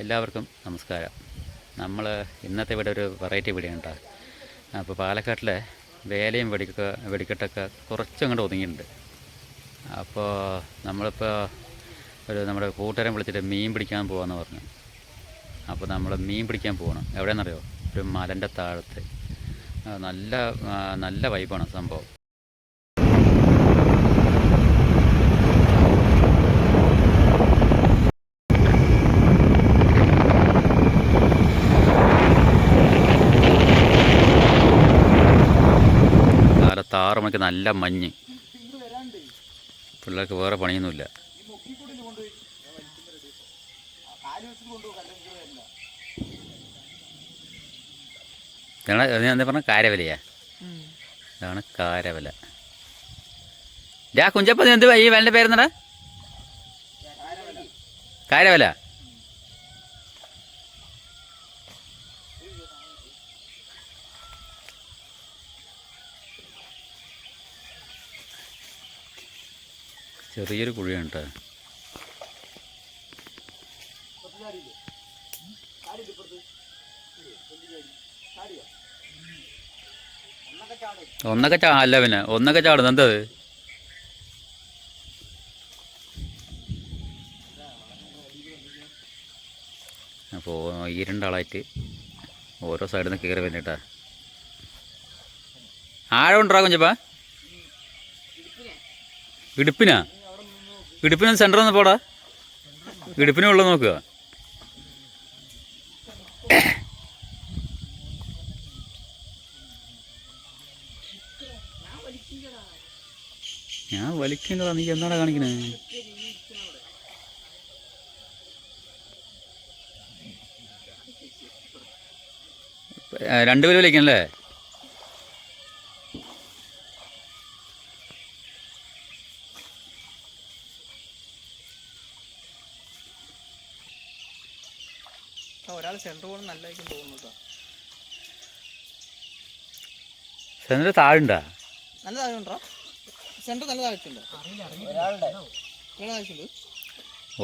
എല്ലാവർക്കും നമസ്കാരം. നമ്മൾ ഇന്നത്തെ ഇവിടെ ഒരു വെറൈറ്റി വീഡിയോ ഉണ്ടാ അപ്പോൾ പാലക്കാട്ടിലെ വേലയും വെടിക്ക വെടിക്കെട്ടൊക്കെ കുറച്ചങ്ങോട്ട് ഒതുങ്ങിയിട്ടുണ്ട്. അപ്പോൾ നമ്മളിപ്പോൾ ഒരു നമ്മുടെ കൂട്ടുകാരൻ വിളിച്ചിട്ട് മീൻ പിടിക്കാൻ പോകാമെന്ന് പറഞ്ഞു. അപ്പോൾ നമ്മൾ മീൻ പിടിക്കാൻ പോകണം എവിടെയെന്നറിയോ ഒരു മലന്റെ താഴത്ത്. നല്ല നല്ല വൈബാണ് സംഭവം. മണിക്ക് നല്ല മഞ്ഞ്. പിള്ളേർക്ക് വേറെ പണിയൊന്നുമില്ല. ഞാൻ എന്താ പറഞ്ഞ? കാരവലയാ. ഇതാണ് കാരവല. ഡാ കുഞ്ചപ്പ നീ എന്ത് ഈ വലന്റെ പേരെന്നടാ കാരവല. ചെറിയൊരു കുഴിയാണ് കേട്ടോ ഒന്നൊക്കെ ചാ അല്ല പിന്നെ ഒന്നൊക്കെ ചാടുന്നു എന്തത് അപ്പോൾ ഈ രണ്ടാളായിട്ട് ഓരോ സൈഡിൽ നിന്ന് കയറി വന്നിട്ടാ ആഴം ഉണ്ടാകും ചപ്പാ ഇടുപ്പിനാ? ഇടുപ്പിന് സെന്റർ ഒന്ന് പോടാ. ഇടുപ്പിനുള്ള നോക്കുക ഞാൻ വലിക്കണ്ടടാ നീ എന്താണ് കാണിക്കണേ? രണ്ടുപേരും വലിക്കണല്ലേ? സെന്റർ പോകണം നല്ലതായിരിക്കും തോന്നുന്നു സെന്റർ താഴുണ്ടോ നല്ല താഴുണ്ടോ സെന്റർ നല്ല താഴ്ചയുണ്ടോ ഒരാളുടെ താഴ്ചയുണ്ട്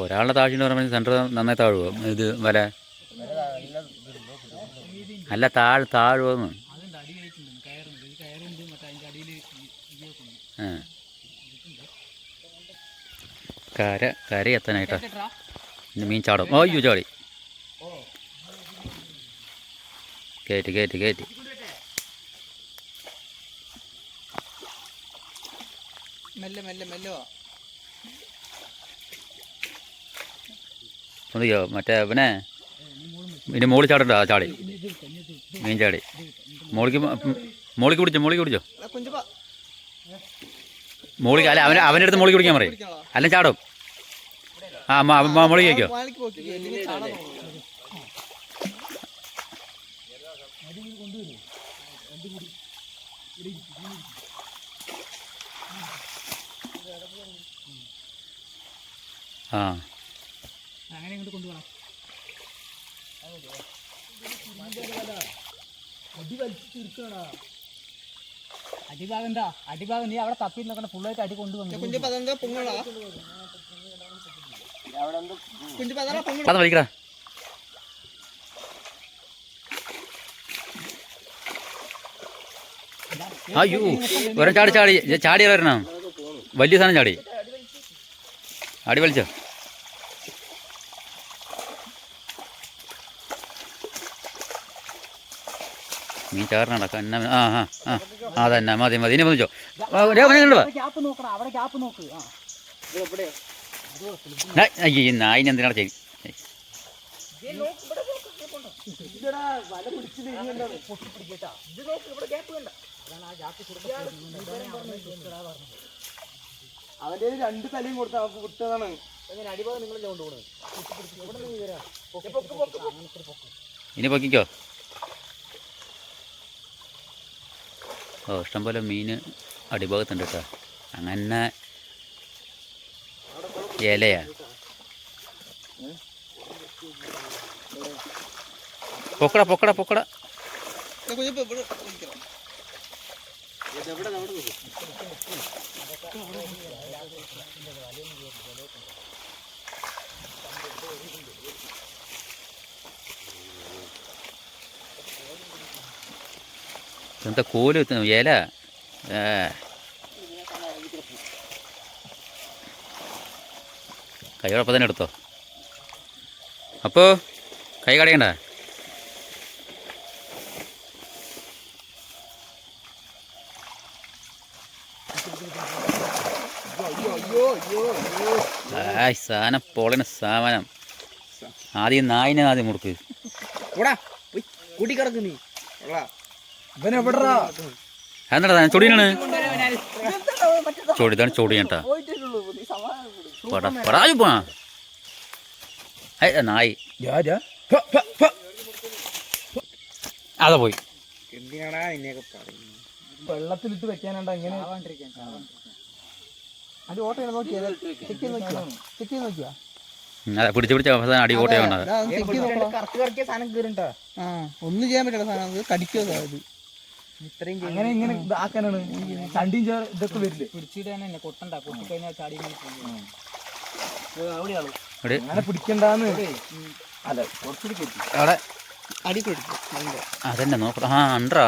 ഒരാളുടെ താഴ്ച പറയുമ്പോൾ സെന്റർ നന്നായി താഴുവോ ഇത് വല അല്ല താഴ് താഴുവോന്ന് കര കര എത്താനായിട്ടാ മീൻ ചാടും. ഓ അയ്യോ ചാടി. കയറ്റി കയറ്റി കയറ്റി മെല്ലെ മെല്ലെ മെല്ലെ ഒന്നിയോ മറ്റേ പിന്നെ ഇനി മോളി ചാടണ്ട ആ ചാടി. മീൻ ചാടി. മോളിക്ക് മോളിക്ക് പിടിച്ചോ മോളിക്ക് പിടിച്ചോ? മോളിക്ക് അല്ല അവൻ അവന്റെ അടുത്ത് മോളിക്ക് പിടിക്കാൻ പറയും. അല്ല ചാടും. ആ മോളിക്ക് വയ്ക്കോ വാലിക്ക് പോക്കിക്കോ ഇല്ലെങ്കിൽ ചാടാൻ തോന്നുന്നു ആ. അങ്ങനെ ഇങ്ങോട്ട് കൊണ്ടുപോകണം. അടിഭാഗം എന്താ? അടിഭാഗം നീ അവിടെ തപ്പി നോക്കണ ഫുള്ളായിട്ട് അടി കൊണ്ടുവന്നു. അതാ വലിക്കടാ. അയ്യോ ഒരം ചാടി ചാടി. ചാടി വരണം വലിയ സാധനം ചാടി. അടി വലിച്ചോ. നീ ചാറിനടക്ക എന്നാ ആ ആ ആ. അതന്നെ തന്നെ മതി മതി. ഇനി വന്നിച്ചോ അയ്യോ നായിന് എന്തിനാണ് ചെയ്ത് അവന്റെ രണ്ട് തലയും കൊടുത്ത വിട്ടതാണ്. അടിഭാഗം നിങ്ങൾ കൊണ്ടുപോകണത് ഇനി പൊക്കിക്കോ? ഓ ഇഷ്ടംപോലെ മീൻ അടിഭാഗത്തുണ്ട് കേട്ടോ. അങ്ങനെ ഇലയാ. പൊക്കട പൊക്കട പൊക്കട. എന്താ കോൽ ഏല കൈ കൈയോടൊപ്പം തന്നെ എടുത്തോ. അപ്പോൾ കൈ കടയണ്ട? ആയ് സാധനം പൊളന സാധനം. ആദ്യം നായിനെ ആദ്യം മുറുക്ക് ഓടാ കൂട്ടി കിടക്ക് നീ. ഇവൻ എവിടാ എന്താ ചൊടിയാണ് ചൊടി ഇതാണ് ചൊടി കേട്ടാ. പടാ പടാ പോ ഏയ് നായി. അതാ പോയി. വെള്ളത്തിലിട്ട് വെക്കാനാണ്ടാ എങ്ങനെ അത് ഓട്ടോ നോക്കിയാ? ചെക്ക് നോക്കിയാ? ചെക്ക് ചെയ്ത് നോക്കിയാ? ഉം, അതെ പിടിച്ച് പിടിച്ച് അവസാനം അടി വേണ്ടത് ഒന്നും ചെയ്യാൻ പറ്റില്ല സാധനം. കടിക്കോ അത് അങ്ങനെ ഇങ്ങനെ ആക്കാനാണ് ചണ്ടിയും ചേർ ഇതൊക്കെ വരില്ലേ? കൊട്ടണ്ട കൊട്ടി കഴിഞ്ഞാൽ ചാടി അവിടെയാണ് എടി, അങ്ങനെ പിടിക്കണ്ടെന്ന്. അല്ല അവിടെ. അടി പിടിക്കും അതന്നെ നോക്കട്ടെ. ആ അണ്ടാ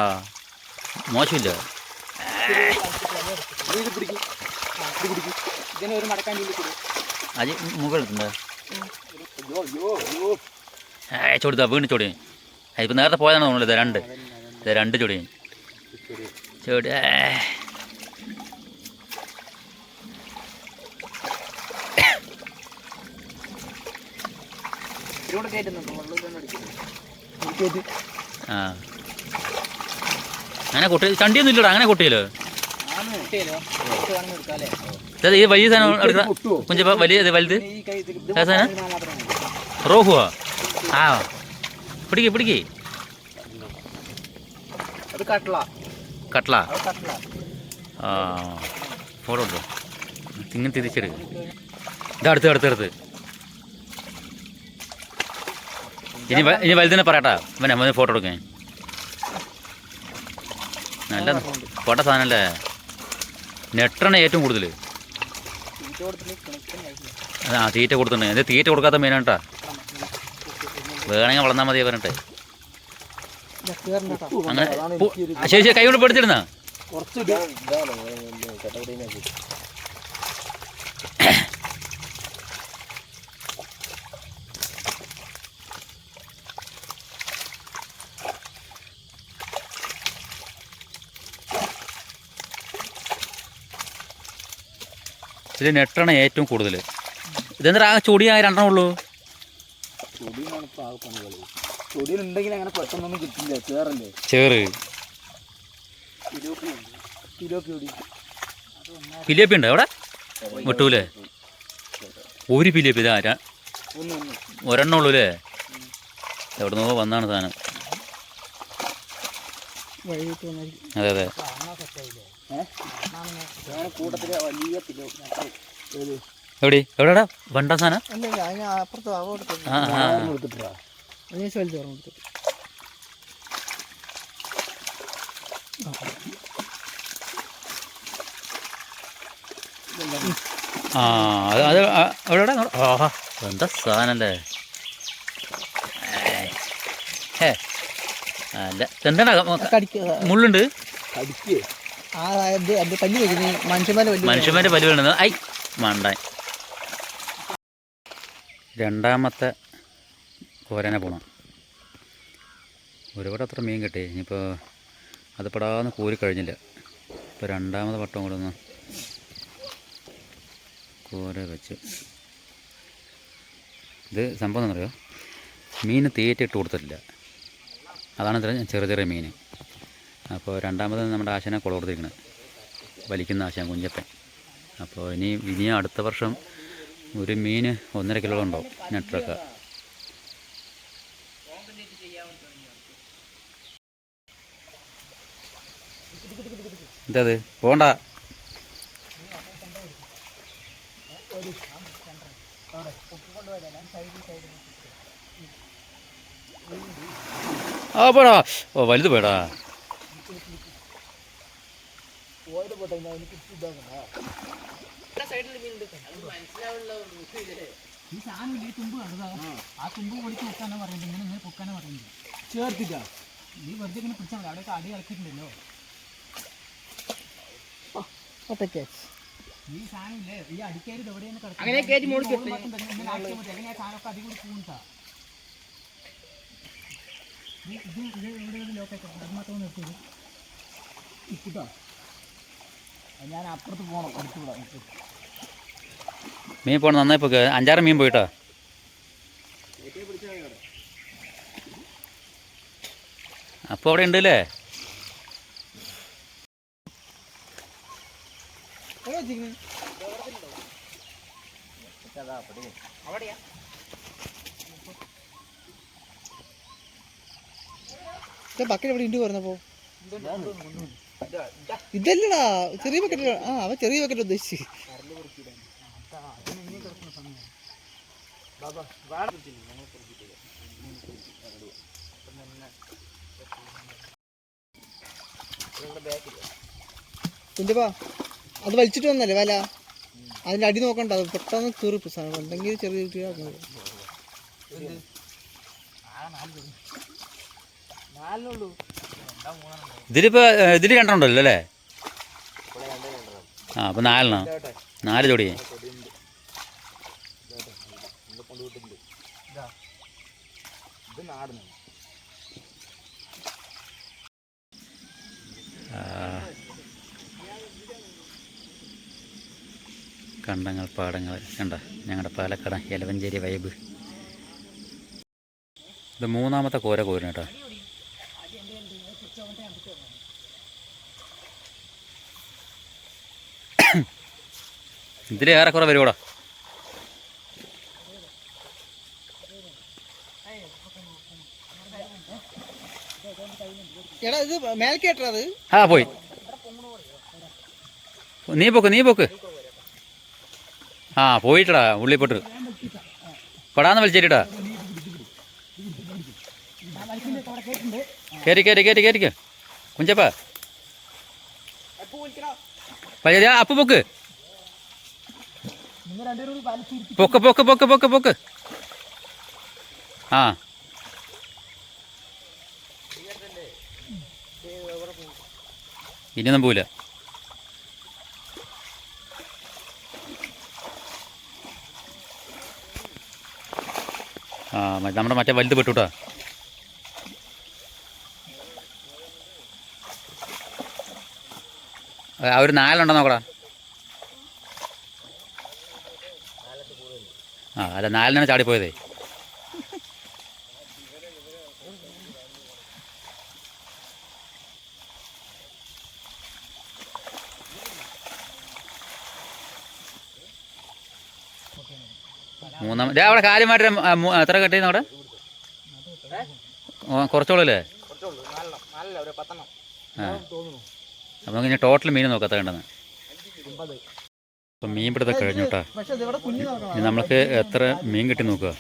മോശമില്ല? ഇതിനെ ഒരു മടക്കാൻ അജി മുകളിലുണ്ട്. ഏ ചൊടിതാ വീണ്ടും ചൊടി ഇപ്പം നേരത്തെ പോയതാണ് തോന്നുന്നത് രണ്ട്. ഇത് രണ്ട് ചൊടി. ചൊടി ആ. അങ്ങനെ കൊട്ടി ചണ്ടിയൊന്നും ഇല്ലടാ അങ്ങനെ കൊട്ടിയല്ലോ ഇത് ഈ വലിയ സാധനം എടുക്കാം കുഞ്ച വലിയ വലുത്. സാധനം? റോഹുവാ? ആ. പിടിക്ക് പിടിക്ക്. കട്ടള. ആ. ഫോട്ടോ ഉണ്ടോ ഇങ്ങനെ തിരിച്ചെടുക്ക. ഇതാ അടുത്ത് അടുത്ത് അടുത്ത്. ഇനി ഇനി വലുതിനെ പറയട്ടാ. ഇവനെ അവന് ഫോട്ടോ എടുക്കാൻ നല്ല ഫോട്ടോ സാധനല്ലേ? നെട്ടണ ഏറ്റവും കൂടുതൽ ആ തീറ്റ കൊടുത്തിട്ടുണ്ട്. ഇത് തീറ്റ കൊടുക്കാത്ത മീനാട്ടാ. വേണമെങ്കിൽ വളർന്നാൽ മതി പറഞ്ഞിട്ട്. അങ്ങനെ ശരി ശരി കൈ കൊണ്ട് പിടിച്ചിരുന്ന. ഇതിൽ നെട്ടാണ് ഏറ്റവും കൂടുതൽ ഇതെന്താ ആകെ ചൊടിയായ രണ്ടെണ്ണം ഉള്ളൂ? ചൊടിയിലുണ്ടെങ്കിൽ അങ്ങനെ പെട്ടെന്നൊന്നും കിട്ടില്ല. ചേറല്ലേ? ചേറ്. പിലിയപ്പി ഉണ്ട്. അവിടെ? വിട്ടൂലേ ഒരു പിലേപ്പി ഇതാ ഒരെണ്ണം ഉള്ളൂ അല്ലേ? എവിടെ നിന്നോ വന്നാണ് സാധനം. അതെ അതെ. കൂട്ടത്തിൽ വലിയ എവിടെ? എവിടെടാ? വണ്ട സാധനം? അപ്പുറത്ത് ആ അത് അത് എവിടെടാ? ആഹാ എന്താ സാധനല്ലേ അല്ല? മുള്ളുണ്ട്? ആ അത് അത് പല്ല് മനുഷ്യന്മാരെ പല്ല് വീണത്. ഐ മണ്ടാൻ രണ്ടാമത്തെ കോരനെ പോണം. ഒരുപാട് അത്ര മീൻ കിട്ടി. ഇനിയിപ്പോൾ അത് പെടാന്ന് കൂരി കഴിഞ്ഞില്ല. ഇപ്പോൾ രണ്ടാമത് വട്ടം കൂടെ ഒന്ന് കോര വെച്ച്. ഇത് സംഭവം എന്നറിയോ മീൻ തീറ്റ ഇട്ട് കൊടുത്തിട്ടില്ല. അതാണ് ഇത്ര ചെറിയ ചെറിയ മീൻ. അപ്പോൾ രണ്ടാമത് നമ്മുടെ ആശാനെ കുളർത്തിരിക്കണത് വലിക്കുന്ന ആശാൻ കുഞ്ചപ്പൻ. അപ്പോൾ ഇനി ഇനി അടുത്ത വർഷം ഒരു മീൻ ഒന്നര കിലോ ഉണ്ടാവും നെട്ടറൊക്കെ എന്തത് പോണ്ട. ആ പോടാ. ഓ വലുത് പോടാ ഈ സാധനം ഈ തുമ്പ് കണ്ടതാ? ആ. തുമ്പ് പൊടിച്ച് വെക്കാനാ പറയുന്നത്. ഇങ്ങനെ ഇങ്ങനെ പൊക്കാനാ പറയുന്നത്. ചേർത്തില്ല നീ വെറുതെ ഇങ്ങനെ പിടിച്ചാൽ മതി. അവിടെയൊക്കെ അടി ഇളക്കിയിട്ടുണ്ടല്ലോ അങ്ങനെ കയറ്റി മോളിൽ അധികം ഞാൻ അപ്പുറത്ത് പോകണം അടുത്തുകൂടാ മീൻ പോണ നന്നായി പോക്ക്. അഞ്ചാറ് മീൻ പോയിട്ടോ? അപ്പോൾ അവിടെ ഉണ്ട് അല്ലേ? ബക്കറ്റ് എവിടെ ഇണ്ട് പറഞ്ഞപ്പോ? ഇതല്ലടാ ചെറിയ ബക്കറ്റ് ആ അവ ചെറിയ ബക്കറ്റ് ഉദ്ദേശിച്ചു. അത് വലിച്ചിട്ട് വന്നല്ലേ വല? അതിന്റെ അടി നോക്കണ്ട അത് പെട്ടെന്ന് തീർപ്പ് സാധനം ഉണ്ടെങ്കിൽ ചെറിയ കുട്ടിയാക്കുന്നത് ഇതിലിപ്പോൾ ഇതിൽ രണ്ടെണ്ണമല്ലോ അല്ലേ? ആ അപ്പോൾ നാലെണ്ണം? നാല് ജോഡി. ആ. കണ്ടങ്ങൾ പാടങ്ങൾ കണ്ട? ഞങ്ങളുടെ പാലക്കട എലവഞ്ചേരി വൈബ് ഇത് മൂന്നാമത്തെ കോര കോരുന്ന കേട്ടോ. ഇതിൽ ഏറെക്കുറെ വരുവോടാ? ആ പോയി. നീ പോക്ക് നീ പോക്ക്. ആ പോയിട്ടടാ ഉള്ളിപ്പൊട്ട് പടാന്ന് വലിച്ചേരിട്ടാ കയറി കയറി കയറി കയറിക്കോ കുഞ്ചപ്പ. അപ്പ് പൊക്ക് നിങ്ങൾ രണ്ടുപേരും കൂടി വലിച്ചിരിക്കും പൊക്ക് പൊക്ക് പൊക്ക് പൊക്ക് പൊക്ക്. ആ. ഇനിയൊന്നും പോവില്ല. ആ നമ്മുടെ മറ്റേ വലുത് പെട്ടുട്ടാ. ഒരു നാലുണ്ടോ നോക്കടാ. ആ അല്ല നാലിനാണ് ചാടിപ്പോയതേ. മൂന്നാം ദേ അവിടെ കാര്യമായിട്ട് എത്ര കെട്ടിന്ന് അവിടെ? കുറച്ചോളല്ലേ? അപ്പം ഇനി ടോട്ടൽ മീൻ നോക്കാം എത്ര കണ്ടെന്ന്. അപ്പം മീൻ പിടുത്തം കഴിഞ്ഞു കേട്ടോ ഇനി നമ്മൾക്ക് എത്ര മീൻ കിട്ടി നോക്കുക?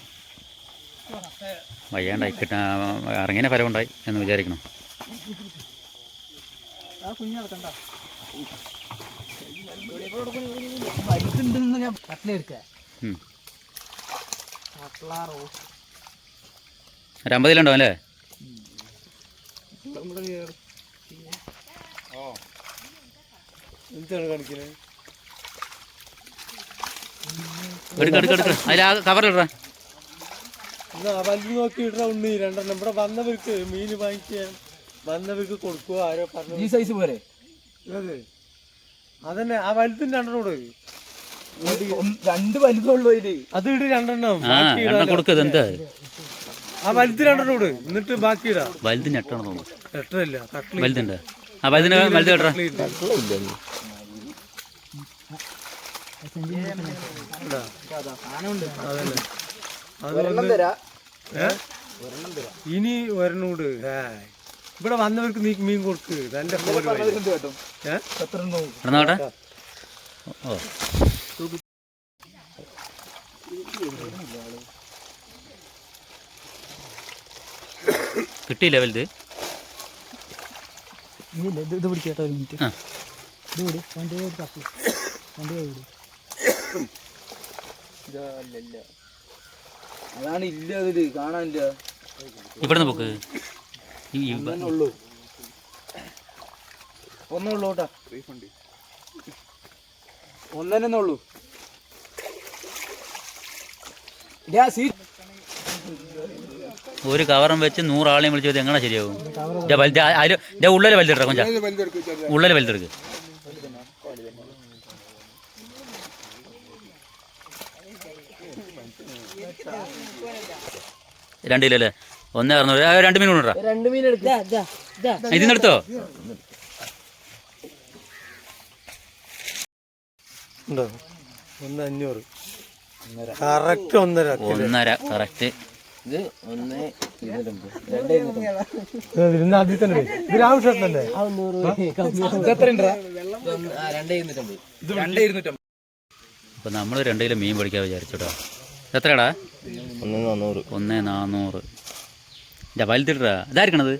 വയ്യാണ്ടായി. കിട്ടാ ഇറങ്ങിയ ഫലമുണ്ടായി എന്ന് വിചാരിക്കണം ഒരമ്പതിലുണ്ടോ അമ്പതിലുണ്ടോ അല്ലേ എന്താണ് കാണിക്കുന്നത് എടുക്ക എടുക്ക എടുക്ക. അതിൽ ആ കവറിലിടാ വലുത് നോക്കിയിട്ടാ ഉണ്ണി. രണ്ടെണ്ണം. ഇവിടെ വന്നവർക്ക് മീൻ വാങ്ങിക്കാൻ വന്നവർക്ക് കൊടുക്കുക. ആരോ പറഞ്ഞു. ഈ സൈസ് പോരെ? അതെ അതന്നെ. ആ വലുതും രണ്ടെണ്ണോട് രണ്ട് വലുതുള്ളൂ ഇതിൽ അത് ഇട് രണ്ടെണ്ണം. കൊടുക്കത് എന്താ? ആ വലുത് രണ്ടെണ്ണോട് എന്നിട്ട് ബാക്കി ഇടാ. വലുത് ഞെട്ടണം തോന്നുന്നു. കെട്ടില്ല കട്ടിൽ വലുതുണ്ട് ആ വലുതിന് വലുത് കേട്ടോ അതന്നെ അത് വന്ന് ഏ? ഇനി ഒരെണ്ണൂട്. ഹായ് ഇവിടെ വന്നവർക്ക് നീ മീൻ കൊടുക്ക്. തന്റെ കിട്ടിയില്ല വലുത്? ഇത് പിടിക്കട്ടോ ഒരു മിനിറ്റ്. ആ. ഇത് വിട്. വണ്ടി തപ്പി വണ്ടി വിടും വിട്. അതാണ് ഇല്ല അതിൽ കാണാനില്ല. ഇവിടുന്ന് പോക്ക്. ഒന്നുള്ളൂ കേട്ടാ. ഉള്ളൂ. ഒരു കവറും വെച്ച് നൂറാളെയും വിളിച്ചു എങ്ങനെ ശരിയാവും? ഉള്ളിൽ വലുതെടുക്കാം കൊഞ്ചാ. ഉള്ളിൽ വലുതെടുക്ക്. രണ്ട് കിലോ അല്ലേ? ഒന്ന് അറുന്നൂറ്. രണ്ട് മീൻ കൊണ്ടുവരാ. രണ്ട് മീൻ എടുക്കാം. ഇതിന്ന് എടുത്തോ? ഒന്ന് അഞ്ഞൂറ്. കറക്റ്റ് ഒന്നര ഒന്നര കറക്റ്റ്. ഇത് ഒന്ന് ആദ്യം തന്നെ അപ്പോൾ നമ്മൾ രണ്ട് കിലോ മീൻ പിടിക്കാൻ വിചാരിച്ചോട്ടോ എത്രയാടാ? ഒന്ന് നാന്നൂറ്. ഒന്ന് നാന്നൂറ്. ഇതാ വലുതിട്ടാ ഇതായിരിക്കണത്?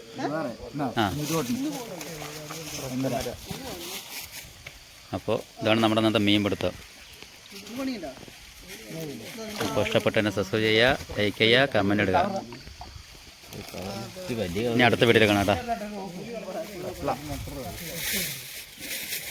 ആ. അപ്പോൾ ഇതാണ് നമ്മുടെ അന്നത്തെ മീൻ പിടുത്തം അപ്പോൾ ഇഷ്ടപ്പെട്ടതിനെ സബ്സ്ക്രൈബ് ചെയ്യുക ലൈക്ക് ചെയ്യുക കമന്റ് ഇടുക. ഇനി അടുത്ത വീട്ടിൽ കാണാം കേട്ടോ.